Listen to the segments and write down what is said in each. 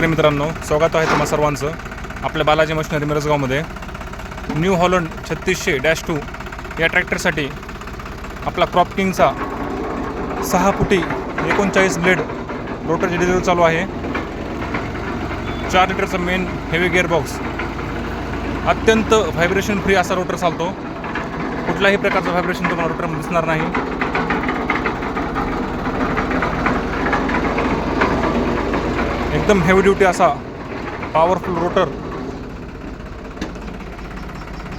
शेतकरी मित्रांनो स्वागत आहे तुम्हा सर्वांचं आपल्या बालाजी मशिनरी मिरजगावमध्ये. न्यू हॉलंड छत्तीसशे डॅश टू या ट्रॅक्टरसाठी आपला क्रॉप किंगचा सहा फुटी एकोणचाळीस ब्लेड रोटरची डिलिव्हरी चालू आहे. चार लिटरचा मेन हेवी गिअरबॉक्स अत्यंत व्हायब्रेशन फ्री असा रोटर चालतो. कुठल्याही प्रकारचं व्हायब्रेशन तुम्हाला रोटर दिसणार नाही. एकदम हेवी ड्युटी असा पॉवरफुल रोटर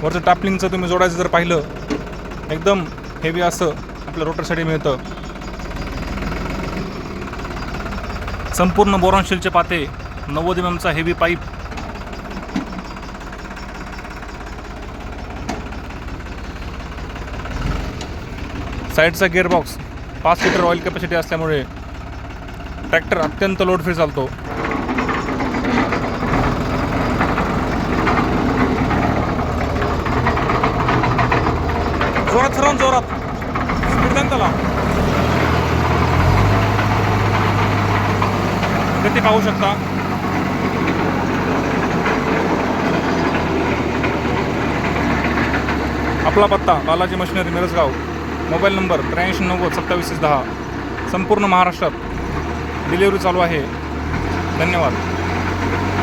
वरचं टापलिंगचं तुम्ही जोडायचं जर पाहिलं एकदम हेवी असं आपल्या रोटरसाठी मिळतं. संपूर्ण बोरॉनशीलचे पाते नव्वद एम एमचा हेवी पाईप साईडचा गिअरबॉक्स पाच लिटर ऑइल कॅपॅसिटी असल्यामुळे ट्रॅक्टर अत्यंत लोड फ्री चालतो. जोरात सर्वांत जोरात. स्पीड द्या त्याला. किती पाहू शकता. आपला पत्ता Balaji machinery Mirajgaon. Mobile number त्र्याऐंशी नव्वद सत्तावीस दहा. संपूर्ण महाराष्ट्रात. डिलिव्हरी चालू आहे. धन्यवाद.